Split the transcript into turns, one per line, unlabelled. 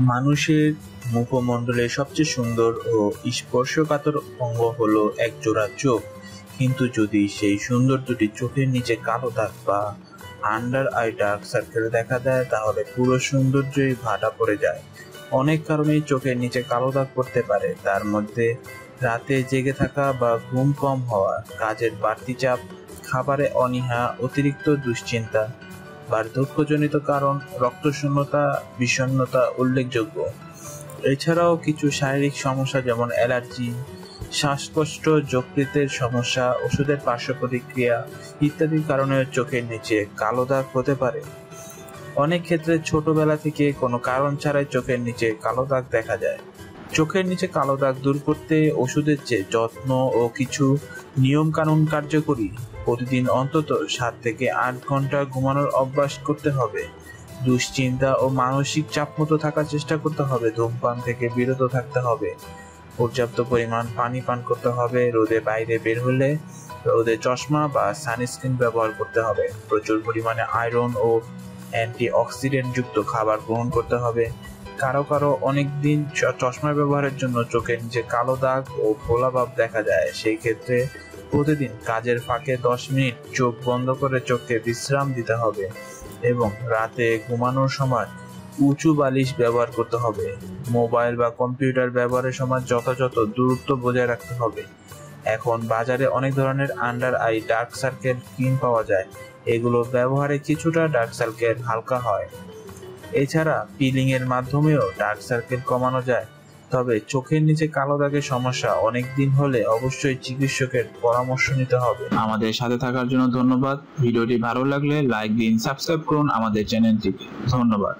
মানুষের মুখমণ্ডলের সবচেয়ে সুন্দর ও স্পর্শকাতর অঙ্গ হলো এক জোড়া চোখ। কিন্তু যদি সেই সুন্দর দুটি চোখের নিচে কালো দাগ বা আন্ডার আই ডার্ক সার্কেল দেখা দেয়, তাহলে পুরো সৌন্দর্যই ভাটা পড়ে যায়। অনেক কারণেই চোখের নিচে কালো দাগ পড়তে পারে। তার মধ্যে রাতে জেগে থাকা বা ঘুম কম হওয়া, কাজের বাড়তি চাপ, খাবারে অনীহা, অতিরিক্ত দুশ্চিন্তা বার্ধক্যজনিত কারণ, রক্তশূন্যতা, বিষণ্ণতা উল্লেখযোগ্য। এছাড়াও কিছু শারীরিক সমস্যা যেমন অ্যালার্জি, শ্বাসকষ্ট, যকৃতের সমস্যা, ওষুধের পার্শ্ব প্রতিক্রিয়া ইত্যাদির কারণে চোখের নিচে কালো দাগ হতে পারে। অনেক ক্ষেত্রে ছোটবেলা থেকে কোনো কারণ ছাড়াই চোখের নিচে কালো দাগ দেখা যায়। চোখের নিচে কালো দাগ দূর করতে ওষুধের চেয়ে যত্ন ও কিছু নিয়ম কানুন কার্যকরী প্রতিদিন অন্তত সাত থেকে আট ঘণ্টা ঘুমানোর অভ্যাস করতে হবে। দুশ্চিন্তা ও মানসিক চাপ মতো থাকার চেষ্টা করতে হবে। ধূমপান থেকে বিরত থাকতে হবে। পর্যাপ্ত পরিমাণ পানি পান করতে হবে। রোদে বাইরে বের হলে রোদে চশমা বা সানস্ক্রিন ব্যবহার করতে হবে। প্রচুর পরিমাণে আয়রন ও অ্যান্টি অক্সিডেন্ট যুক্ত খাবার গ্রহণ করতে হবে। কারও কারও অনেক দিন চশমা ব্যবহারের জন্য চোখের নিচে কালো দাগ ও ভাব দেখা যায়। সেই ক্ষেত্রে প্রতিদিন কাজের ফাঁকে দশ মিনিট চোখ বন্ধ করে চোখে বিশ্রাম দিতে হবে এবং রাতে ঘুমানোর সময় উঁচু বালিশ ব্যবহার করতে হবে। মোবাইল বা কম্পিউটার ব্যবহারের সময় যথাযথ দূরত্ব বজায় রাখতে হবে। এখন বাজারে অনেক ধরনের under eye dark circle cream পাওয়া যায়। এগুলো ব্যবহারে কিছুটা ডার্ক সার্কেল হালকা হয়। এছাড়া পিলিং এর মাধ্যমেও ডার্ক সার্কেল কমানো যায়। তবে চোখের নিচে কালো দাগের সমস্যা অনেক দিন হলে অবশ্যই চিকিৎসকের পরামর্শ নিতে হবে।
আমাদের সাথে থাকার জন্য ধন্যবাদ। ভিডিওটি ভালো লাগলে লাইক দিন সাবস্ক্রাইব করুন আমাদের চ্যানেলটিকে ধন্যবাদ।